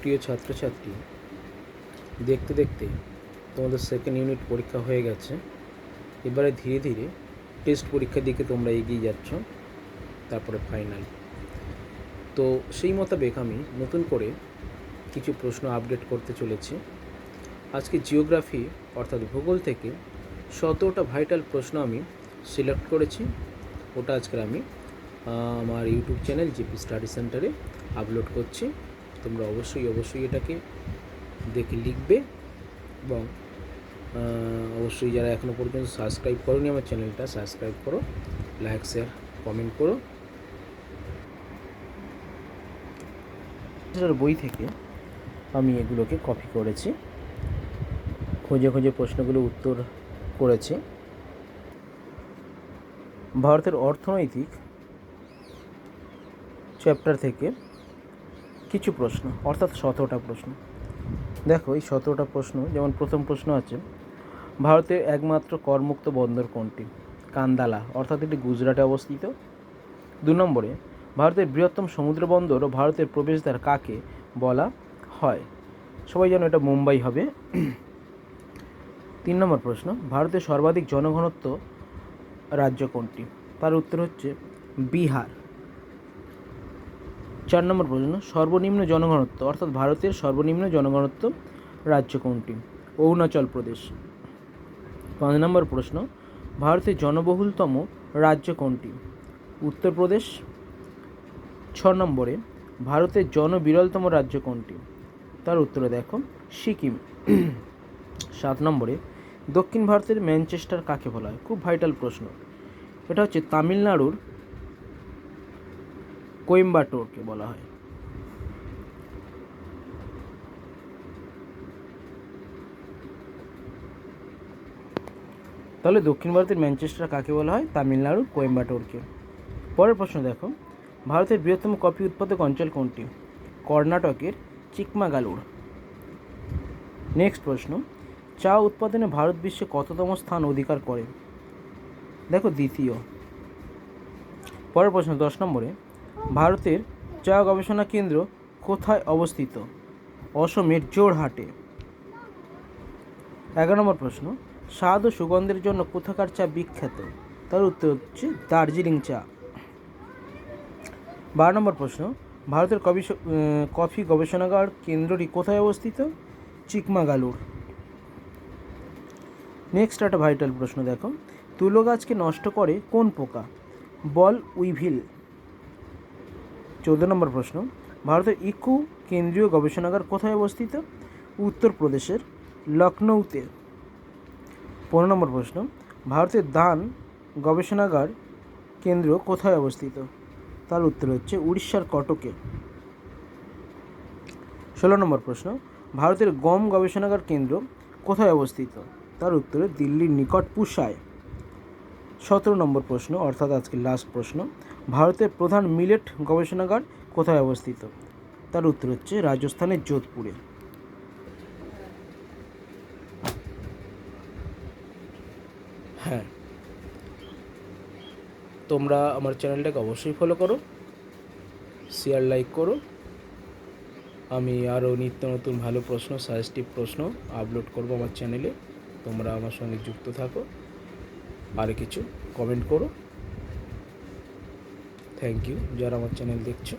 প্রিয় ছাত্রছাত্রী, দেখতে দেখতে তোমাদের সেকেন্ড ইউনিট পরীক্ষা হয়ে গেছে। এবারে ধীরে ধীরে টেস্ট পরীক্ষার দিকে তোমরা এগিয়ে যাচ্ছ, তারপরে ফাইনাল তো সেই মোতাবেক আমি নতুন করে কিছু প্রশ্ন আপডেট করতে চলেছি। আজকে জিওগ্রাফি অর্থাৎ ভূগোল থেকে সতেরোটা ভাইটাল প্রশ্ন আমি সিলেক্ট করেছি। ওটা আজকের আমি আমার ইউটিউব চ্যানেল জিপি স্টাডি সেন্টারে আপলোড করছি। তোমরা অবশ্যই অবশ্যই এটাকে দেখে লিখবে এবং অবশ্যই যারা এখনও পর্যন্ত সাবস্ক্রাইব করোনি আমার চ্যানেলটা সাবস্ক্রাইব করো লাইক শেয়ার কমেন্ট করো। বই থেকে আমি এগুলোকে কপি করেছি। খুঁজে খুঁজে প্রশ্নগুলো উত্তর করেছি। ভারতের অর্থনৈতিক চ্যাপ্টার থেকে কিছু প্রশ্ন, অর্থাৎ সতেরোটা প্রশ্ন। দেখো, এই সতেরোটা প্রশ্ন, যেমন প্রথম প্রশ্ন আছে, ভারতের একমাত্র করমুক্ত বন্দর কোনটি? কান্দালা, অর্থাৎ এটি গুজরাটে অবস্থিত। দু নম্বরে, ভারতের বৃহত্তম সমুদ্র বন্দর ও ভারতের প্রবেশদ্বার কাকে বলা হয়? সবাই জানো এটা মুম্বাই হবে। তিন নম্বর প্রশ্ন, ভারতের সর্বাধিক জনঘনত্ব রাজ্য কোনটি? তার উত্তর হচ্ছে বিহার। চার নম্বর প্রশ্ন, সর্বনিম্ন জনঘনত্ব অর্থাৎ ভারতের সর্বনিম্ন জনঘনত্ব রাজ্য কোনটি? অরুণাচল প্রদেশ। পাঁচ নম্বর প্রশ্ন, ভারতের জনবহুলতম রাজ্য কোনটি? উত্তরপ্রদেশ ছ নম্বরে, ভারতের জনবিরলতম রাজ্য কোনটি? তার উত্তরে দেখো, সিকিম। সাত নম্বরে, দক্ষিণ ভারতের ম্যানচেস্টার কাকে বলা হয়? খুব ভাইটাল প্রশ্ন। এটা হচ্ছে তামিলনাড়ুর কোয়েম্বাটোরকে বলা হয়। তাহলে দক্ষিণ ভারতের ম্যানচেস্টার কাকে বলা হয়? তামিলনাড়ুর কোয়েম্বাটোরকে পরের প্রশ্ন দেখো। ভারতের বৃহত্তম কফি উৎপাদক অঞ্চল কোনটি? কর্ণাটকের চিকমাগালুর নেক্সট প্রশ্ন। চা উৎপাদনে ভারত বিশ্বে কততম স্থান অধিকার করে? দেখো দ্বিতীয়। পরের প্রশ্ন দশ নম্বরে। ভারতের চা গবেষণা কেন্দ্র কোথায় অবস্থিত? অসমের জোরহাটে। এগারো নম্বর প্রশ্ন, স্বাদ ও সুগন্ধের জন্য কোথাকার চা বিখ্যাত? তার উত্তর হচ্ছে দার্জিলিং চা। বারো নম্বর প্রশ্ন, ভারতের কবি কফি গবেষণাগার কেন্দ্রটি কোথায় অবস্থিত? চিকমাগালুর। নেক্সট একটা ভাইটাল প্রশ্ন দেখো, তুলো গাছকে নষ্ট করে কোন পোকা? Boll weevil. চৌদ্দ নম্বর প্রশ্ন, ভারতের ইকু কেন্দ্রীয় গবেষণাগার কোথায় অবস্থিত? উত্তরপ্রদেশের লখনৌতে। পনেরো নম্বর প্রশ্ন, ভারতের দান গবেষণাগার কেন্দ্র কোথায় অবস্থিত? তার উত্তর হচ্ছে উড়িষ্যার কটকে। ষোলো নম্বর প্রশ্ন, ভারতের গম গবেষণাগার কেন্দ্র কোথায় অবস্থিত? তার উত্তরে দিল্লির নিকট পুষায় সতেরো নম্বর প্রশ্ন, অর্থাৎ আজকের লাস্ট প্রশ্ন, ভারতের প্রধান মিলেট গবেষণাগার কোথায় অবস্থিত? তার উত্তর হচ্ছে রাজস্থানের যোধপুরে। হ্যাঁ। তোমরা আমার চ্যানেলটাকে অবশ্যই ফলো করো শেয়ার লাইক করো। আমি আরও নিত্য নতুন ভালো প্রশ্ন সাজেস্টিভ প্রশ্ন আপলোড করব আমার চ্যানেলে। তোমরা আমার সঙ্গে যুক্ত থাকো। আর কিছু কমেন্ট করো। থ্যাংক ইউ যারা আমার চ্যানেল দেখছ।